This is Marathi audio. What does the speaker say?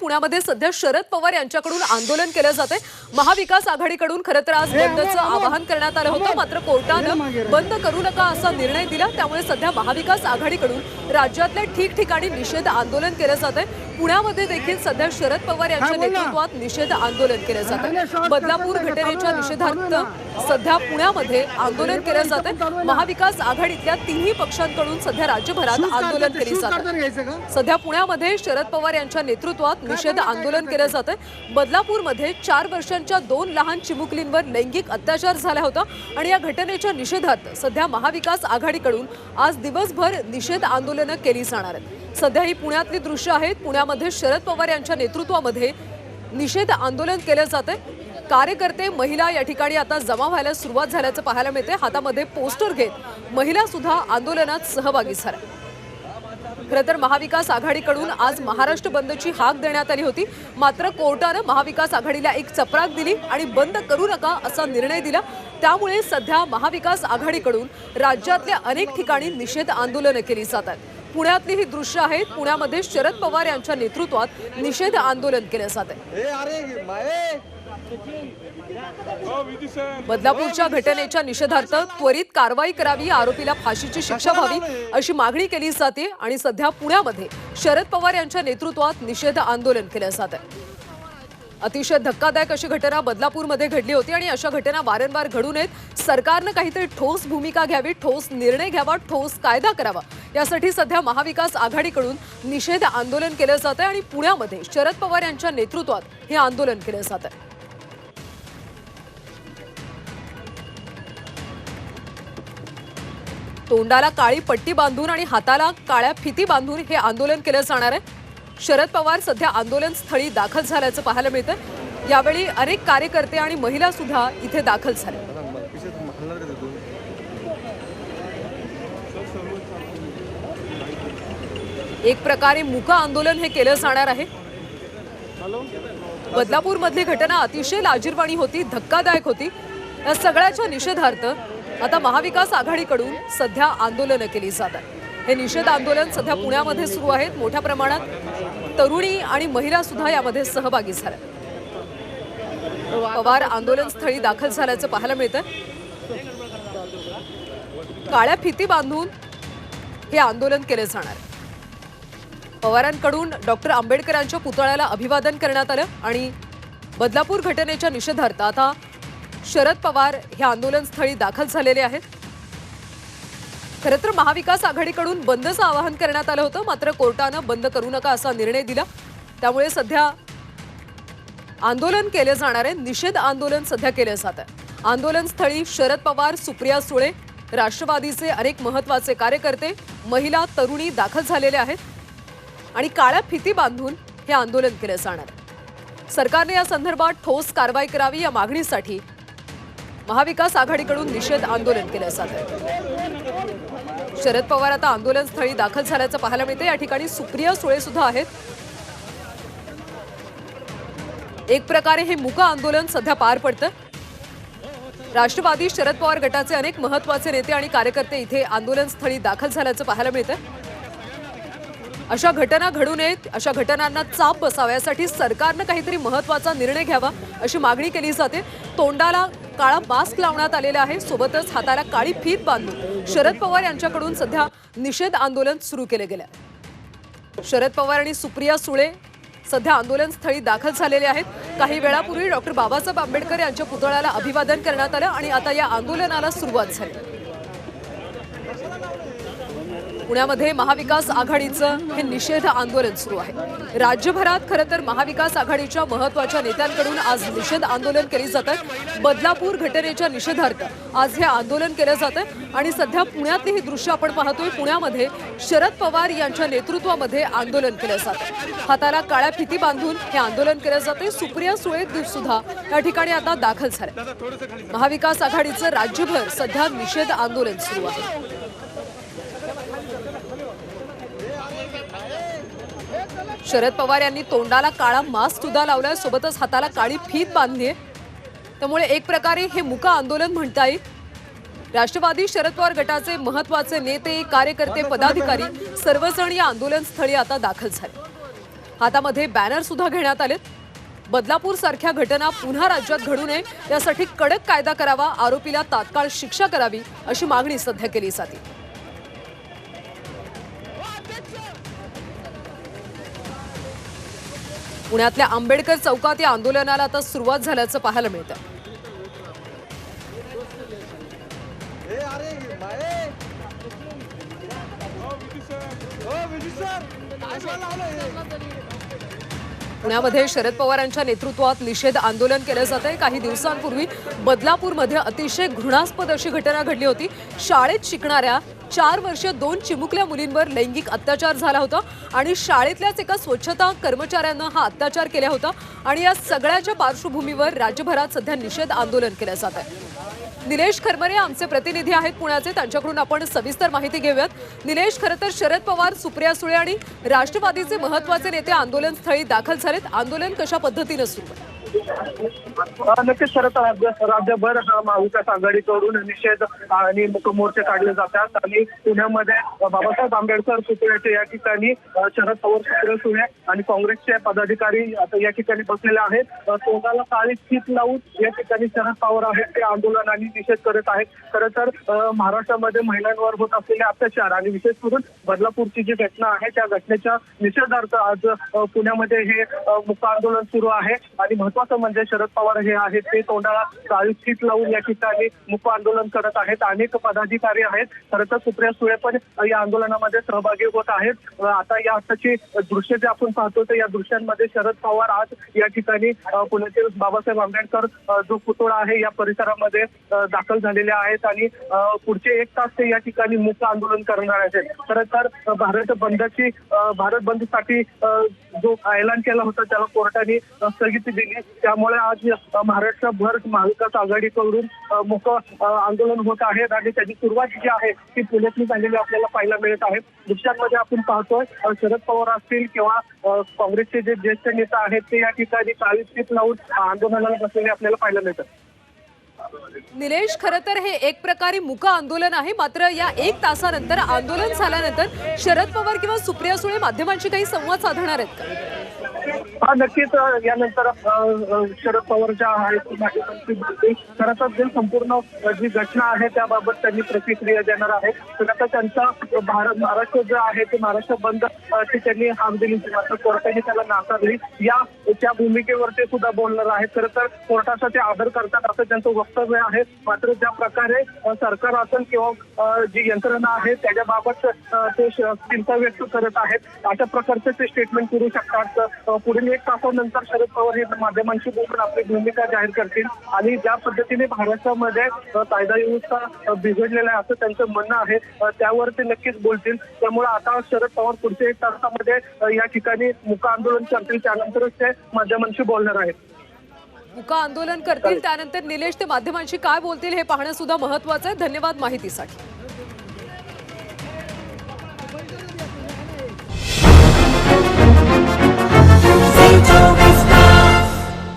पुण्यामध्ये सध्या शरद पवार यांच्याकडून आंदोलन केलं जाते महाविकास आघाडीकडून खरं तर आज बंदचं आवाहन करण्यात आलं होतं. मात्र कोर्टानं बंद करू नका असा निर्णय दिला. त्यामुळे सध्या महाविकास आघाडीकडून राज्यातल्या ठिकठिकाणी निषेध आंदोलन केलं जात आहे पुण्यामध्ये देखील सध्या शरद पवार यांच्या नेतृत्वात निषेध आंदोलन केलं जात. आहे बदलापूर घटनेच्या निषेधार्थ सध्या पुण्यामध्ये आंदोलन केलं जात आहे महाविकास आघाडीतल्या तिन्ही पक्षांकडून सध्या राज्यभरात आंदोलन केली जात सध्या पुण्यामध्ये शरद पवार यांच्या नेतृत्वात निषेध आंदोलन केलं जात आहे बदलापूरमध्ये चार वर्षांच्या दोन लहान चिमुकलींवर लैंगिक अत्याचार झाला होता आणि या घटनेच्या निषेधार्थ सध्या महाविकास आघाडीकडून आज दिवसभर निषेध आंदोलनं केली जाणार आहेत. सध्या ही पुण्यातली दृश्य आहेत. पुण्यामध्ये शरद पवार यांच्या नेतृत्वामध्ये निषेध आंदोलन केलं जात आहे कार्यकर्ते महिला या ठिकाणी आता जमा व्हायला सुरुवात झाल्याचं पाहायला मिळते हातामध्ये पोस्टर घेत महिला सुद्धा आंदोलनात सहभागी झाल्या. खरं तर महाविकास आघाडीकडून आज महाराष्ट्र बंदची हाक देण्यात आली होती. मात्र कोर्टानं महाविकास आघाडीला एक चपराक दिली आणि बंद करू नका असा निर्णय दिला. त्यामुळे सध्या महाविकास आघाडीकडून राज्यातल्या अनेक ठिकाणी निषेध आंदोलनं केली जातात. पुण्यातली ही दृश्य आहेत पुण्यामध्ये शरद पवार यांच्या नेतृत्वात निषेध आंदोलन केलं जात आहे. बदलापूरच्या घटनेच्या निषेधार्थ त्वरित कारवाई करावी आरोपीला फाशीची शिक्षा व्हावी अशी मागणी केली जाते आणि सध्या पुण्यामध्ये शरद पवार यांच्या नेतृत्वात निषेध आंदोलन केलं जात आहे. अतिशय धक्कादायक अशी घटना बदलापूरमध्ये घडली होती आणि अशा घटना वारंवार घडू नयेत सरकारनं काहीतरी ठोस भूमिका घ्यावी ठोस निर्णय घ्यावा ठोस कायदा करावा. यासाठी सध्या महाविकास आघाडीकडून निषेध आंदोलन केलं जात आहे आणि पुण्यामध्ये शरद पवार यांच्या नेतृत्वात हे आंदोलन केलं जात आहे तोंडाला काळी पट्टी बांधून आणि हाताला काळ्या फिती बांधून हे आंदोलन केलं जाणार आहे. शरद पवार सध्या आंदोलन स्थळी दाखल झाल्याचं पाहायला मिळतं यावेळी अनेक कार्यकर्ते आणि महिला सुद्धा इथे दाखल झाल्या. एक प्रकारे मुका आंदोलन हे केलं जाणार आहे. बदलापूर मधली घटना अतिशय लाजीरवाणी होती धक्कादायक होती. या सगळ्याच्या निषेधार्थ आता महाविकास आघाडीकडून सध्या आंदोलनं केली जातात. हे निषेध आंदोलन सध्या पुण्यामध्ये सुरू आहेत मोठ्या प्रमाणात. तरुणी आणि महिला सुद्धा यामध्ये सहभागी झाल्या. पवार आंदोलन स्थळी दाखल झाल्याचं पाहायला मिळतं काळ्या फिती बांधून हे आंदोलन केले जाणार. पवारांकडून डॉक्टर आंबेडकरांच्या पुतळ्याला अभिवादन करण्यात आलं आणि बदलापूर घटनेच्या निषेधार्थ आता शरद पवार हे आंदोलन स्थळी दाखल झालेले आहेत. खरं तर महाविकास आघाडीकडून बंदचं आवाहन करण्यात आलं होतं मात्र कोर्टानं बंद करू नका असा निर्णय दिला. त्यामुळे सध्या आंदोलन केलं जाणार आहे निषेध आंदोलन सध्या केलं जात आहे. आंदोलनस्थळी शरद पवार सुप्रिया सुळे राष्ट्रवादीचे अनेक महत्त्वाचे कार्यकर्ते महिला तरुणी दाखल झालेले आहेत आणि काळ्या फिती बांधून हे आंदोलन केलं जाणार सरकारने या संदर्भात ठोस कारवाई करावी या मागणीसाठी महाविकास आघाडीकडून निषेध आंदोलन केलं जात आहे. शरद पवार आता आंदोलन स्थळी दाखल झाल्याचं पाहायला मिळतं या ठिकाणी सुप्रिया सुळे सुद्धा आहेत. एक प्रकारे हे मुका आंदोलन सध्या पार पडतं. राष्ट्रवादी शरद पवार गटाचे अनेक महत्त्वाचे नेते आणि कार्यकर्ते इथे आंदोलन स्थळी दाखल झाल्याचं पाहायला मिळतं अशा घटना घडू नयेत. अशा घटनांना चाप बसावा यासाठी सरकारनं काहीतरी महत्त्वाचा निर्णय घ्यावा अशी मागणी केली जाते. तोंडाला काळा मास्क लावण्यात आलेला आहे. सोबतच हाताला काळी फीत बांधून शरद पवार यांच्याकडून सध्या निषेध आंदोलन सुरू केले गेले. आहे. शरद पवार आणि सुप्रिया सुळे सध्या आंदोलन स्थळी दाखल झालेले आहेत. काही वेळापूर्वी डॉक्टर बाबासाहेब आंबेडकर यांच्या पुतळ्याला अभिवादन करण्यात आलं आणि आता या आंदोलनाला सुरुवात झाली. पुण्यामध्ये महाविकास आघाडीचं हे निषेध आंदोलन सुरू आहे. राज्यभरात खरं तर महाविकास आघाडीच्या महत्त्वाच्या नेत्यांकडून आज निषेध आंदोलन केली जातात बदलापूर घटनेच्या निषेधार्थ आज हे आंदोलन केलं जातं आणि सध्या पुण्यातले हे दृश्य आपण पाहतोय पुण्यामध्ये शरद पवार यांच्या नेतृत्वामध्ये आंदोलन केलं जातं हाताला काळ्या फिती बांधून हे आंदोलन केलं जाते सुप्रिया सुळे सुद्धा या ठिकाणी आता दाखल झाले महाविकास आघाडीचं राज्यभर सध्या निषेध आंदोलन सुरू आहे. शरद पवार यांनी तोंडाला काळा मास्क सुद्धा लावलाय. सोबतच हाताला काळी फीत बांधली आहे त्यामुळे एक प्रकारे हे मुका आंदोलन म्हणता येईल राष्ट्रवादी शरद पवार गटाचे महत्त्वाचे नेते कार्यकर्ते पदाधिकारी सर्वजण या आंदोलन स्थळी आता दाखल झाले. हातामध्ये बॅनर सुद्धा घेण्यात आलेत. बदलापूर सारख्या घटना पुन्हा राज्यात घडू नये यासाठी कडक कायदा करावा आरोपीला तात्काळ शिक्षा करावी अशी मागणी सध्या केली जाते. पुण्यातल्या आंबेडकर चौकात या आंदोलनाला आता सुरुवात झाल्याचं पाहायला मिळतं पुण्यामध्ये शरद पवारांच्या नेतृत्वात निषेध आंदोलन केलं जात आहे काही दिवसांपूर्वी बदलापूरमध्ये अतिशय घृणास्पद अशी घटना घडली होती. शाळेत शिकणाऱ्या चार वर्ष दोन चिमुकल्या मुलींवर लैंगिक अत्याचार झाला होता आणि शाळेतल्याच एका स्वच्छता कर्मचाऱ्यांना हा अत्याचार केला होता. आणि या सगळ्याच्या पार्श्वभूमीवर राज्यभरात सध्या निषेध आंदोलन केलं जात आहे निलेश खरमरे आमचे प्रतिनिधी आहेत पुण्याचे. त्यांच्याकडून आपण सविस्तर माहिती घेऊयात. निलेश खरं तर शरद पवार सुप्रिया सुळे आणि राष्ट्रवादीचे महत्त्वाचे नेते आंदोलनस्थळी दाखल झालेत. आंदोलन कशा पद्धतीनं सुरू? आहे नक्कीच शरद राज्य राज्यभर हा महाविकास आघाडीकडून निषेध आणि मुक मोर्चे काढले जातात आणि पुण्यामध्ये बाबासाहेब आंबेडकर पुतळ्याचे या ठिकाणी शरद पवार पुतळे सुळे आणि काँग्रेसचे पदाधिकारी आता या ठिकाणी बसलेले आहेत. तोंडाला काळी चीत लावून या ठिकाणी शरद पवार आहेत. ते आंदोलन आणि निषेध करत आहेत. खरं तर महाराष्ट्रामध्ये महिलांवर होत असलेले अत्याचार आणि विशेष करून बदलापूरची जी घटना आहे त्या घटनेच्या निषेधार्थ आज पुण्यामध्ये हे मुक्त आंदोलन सुरू आहे आणि महत्वाचं म्हणजे शरद पवार हे आहेत ते तोंडाला काळी लावून या ठिकाणी मुक आंदोलन करत आहेत. अनेक पदाधिकारी आहेत. खरं तर सुप्रिया सुळे पण या आंदोलनामध्ये सहभागी होत आहेत. आता या आताची दृश्य जे आपण पाहतो तर या दृश्यांमध्ये शरद पवार आज या ठिकाणी पुण्यातील बाबासाहेब आंबेडकर जो पुतळा आहे या परिसरामध्ये दाखल झालेले आहेत आणि पुढचे एक तास ते या ठिकाणी मुक आंदोलन करणार आहेत. खरं तर भारत बंदची भारत बंदसाठी जो ऐलान केला होता त्याला कोर्टाने स्थगिती दिली. त्यामुळे आज महाराष्ट्रभर महाविकास आघाडीकडून मुख आंदोलन होत आहे आणि त्याची सुरुवात जी आहे ती पुण्यातली झालेली आपल्याला पाहायला मिळत आहे. दृश्यांमध्ये आपण पाहतोय शरद पवार असतील किंवा काँग्रेसचे जे ज्येष्ठ नेता आहेत ते या ठिकाणी काळी लावून आंदोलनाला बसलेले आपल्याला पाहायला मिळतात. निलेश खर तर हे एक प्रकारे मुख आंदोलन आहे. मात्र या एक तासानंतर आंदोलन झाल्यानंतर शरद पवार किंवा सुप्रिया सुळे माध्यमांशी काही संवाद साधणार आहेत का? हा नक्कीच यानंतर शरद पवार ज्या आहेत खरं तर जे संपूर्ण जी घटना आहे त्याबाबत त्यांनी प्रतिक्रिया देणार आहे. तर आता त्यांचा भारत महाराष्ट्र जे आहे ते महाराष्ट्र बंद ची त्यांनी हाक दिली मात्र कोर्टाने त्याला नाकारली. या त्या भूमिकेवरती सुद्धा बोलणार आहेत खरं तर कोर्टाचा ते आदर करतात असं त्यांचं वक्तव्य आहे. मात्र ज्या प्रकारे सरकार असेल किंवा जी यंत्रणा आहे त्याच्याबाबत ते चिंता व्यक्त करत आहेत. अशा प्रकारचे ते स्टेटमेंट करू शकतात. पुढील एक तासानंतर शरद पवार हे माध्यमांशी बोलून आपली भूमिका जाहीर करतील आणि ज्या पद्धतीने महाराष्ट्रामध्ये कायदा व्यवस्था बिघडलेला आहे असं त्यांचं म्हणणं आहे त्यावर ते नक्कीच बोलतील. त्यामुळे आता शरद पवार पुढच्या एक तासामध्ये या ठिकाणी मुका आंदोलन करतील. त्यानंतरच ते माध्यमांशी बोलणार आहेत. मुका आंदोलन करतील त्यानंतर निलेश ते माध्यमांशी काय बोलतील हे पाहणं सुद्धा महत्वाचं आहे. धन्यवाद माहितीसाठी.